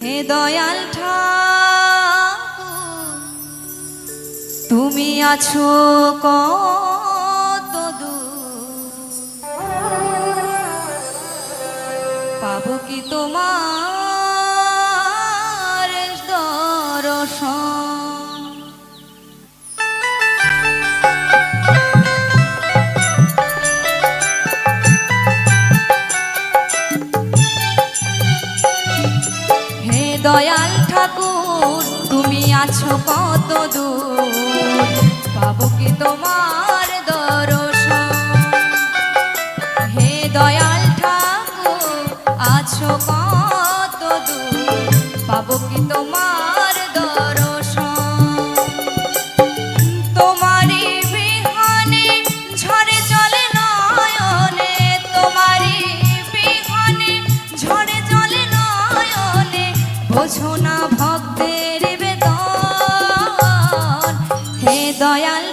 হে দয়াল তুমি আছো ক পাবো কি তোমার দয়াল ঠাকুর, তুমি আছো কত দূর? পাবো কি তোমার দর্শন? হে দয়াল ঠাকুর, আছো কত দূর? পাবো কি তোমার বোঝো না ভক্তের বেদন। হে দয়াল